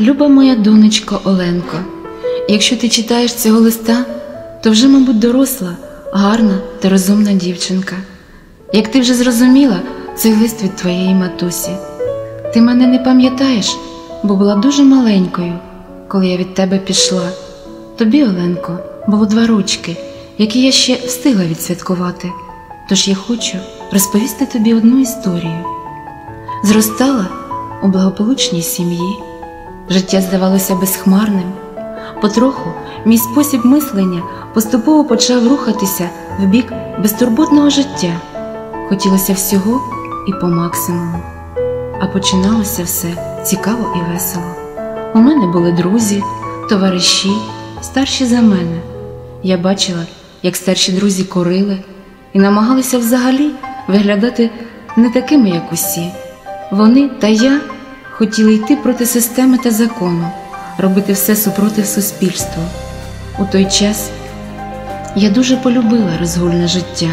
Люба моя донечко Оленко, якщо ти читаєш цього листа, то вже, мабуть, доросла, гарна та розумна дівчинка. Як ти вже зрозуміла, цей лист від твоєї матусі. Ти мене не пам'ятаєш, бо була дуже маленькою, коли я від тебе пішла. Тобі, Оленко, було два рочки, які я ще встигла відсвяткувати. Тож я хочу розповісти тобі одну історію. Зростала у благополучній сім'ї, життя здавалося безхмарним. Потроху мій спосіб мислення поступово почав рухатися в бік безтурботного життя. Хотілося всього і по максимуму. А починалося все цікаво і весело. У мене були друзі, товариші, старші за мене. Я бачила, як старші друзі корили і намагалися взагалі виглядати не такими, як усі. Вони та я хотіли йти проти системи та закону, робити все супротив суспільству. У той час я дуже полюбила розгульне життя.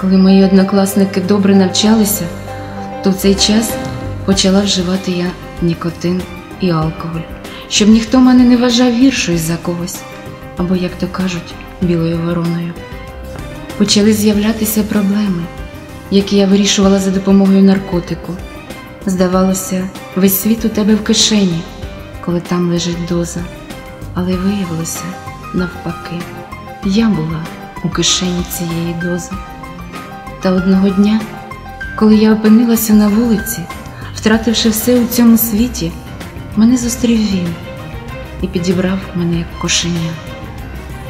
Коли мої однокласники добре навчалися, то в цей час почала вживати я нікотин і алкоголь, щоб ніхто мене не вважав гіршою за когось, або, як то кажуть, білою вороною. Почали з'являтися проблеми, які я вирішувала за допомогою наркотику. Здавалося, весь світ у тебе в кишені, коли там лежить доза, але виявилося навпаки, я була у кишені цієї дози. Та одного дня, коли я опинилася на вулиці, втративши все у цьому світі, мене зустрів він і підібрав мене як кошеня.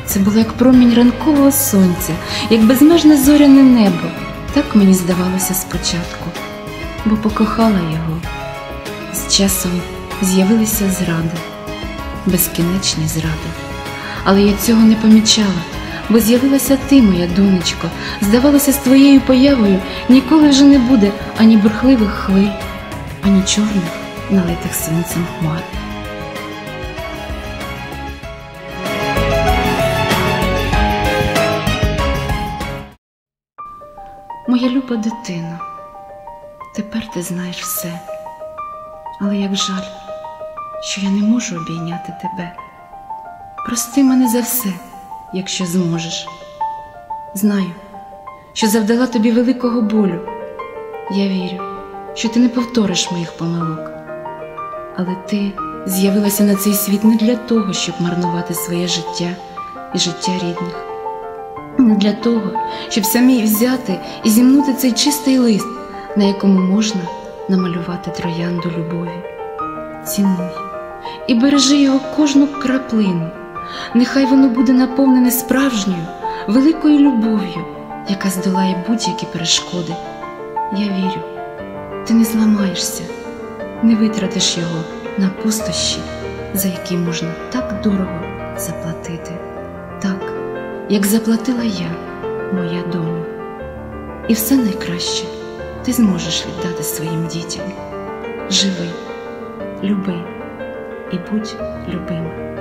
Це було як промінь ранкового сонця, як безмежне зоряне небо. Так мені здавалося спочатку, бо покохала його. З часом з'явилися зради, безкінечні зради. Але я цього не помічала, бо з'явилася ти, моя донечко. Здавалося, з твоєю появою ніколи вже не буде ані бурхливих хвиль, ані чорних, налитих сонцем хмар. Моя люба дитино, тепер ти знаєш все, але як жаль, що я не можу обійняти тебе. Прости мене за все, якщо зможеш. Знаю, що завдала тобі великого болю. Я вірю, що ти не повториш моїх помилок, але ти з'явилася на цей світ не для того, щоб марнувати своє життя і життя рідних не для того, щоб самі взяти і зімнути цей чистий лист, на якому можна намалювати троянду любові. Цінуй і бережи його кожну краплину, нехай воно буде наповнене справжньою, великою любов'ю, яка здолає будь-які перешкоди. Я вірю, ти не зламаєшся, не витратиш його на пустощі, за які можна так дорого заплатити. Так, як заплатила я, моя доню. І все найкраще ти зможеш віддати своїм дітям. Живи, люби і будь любим.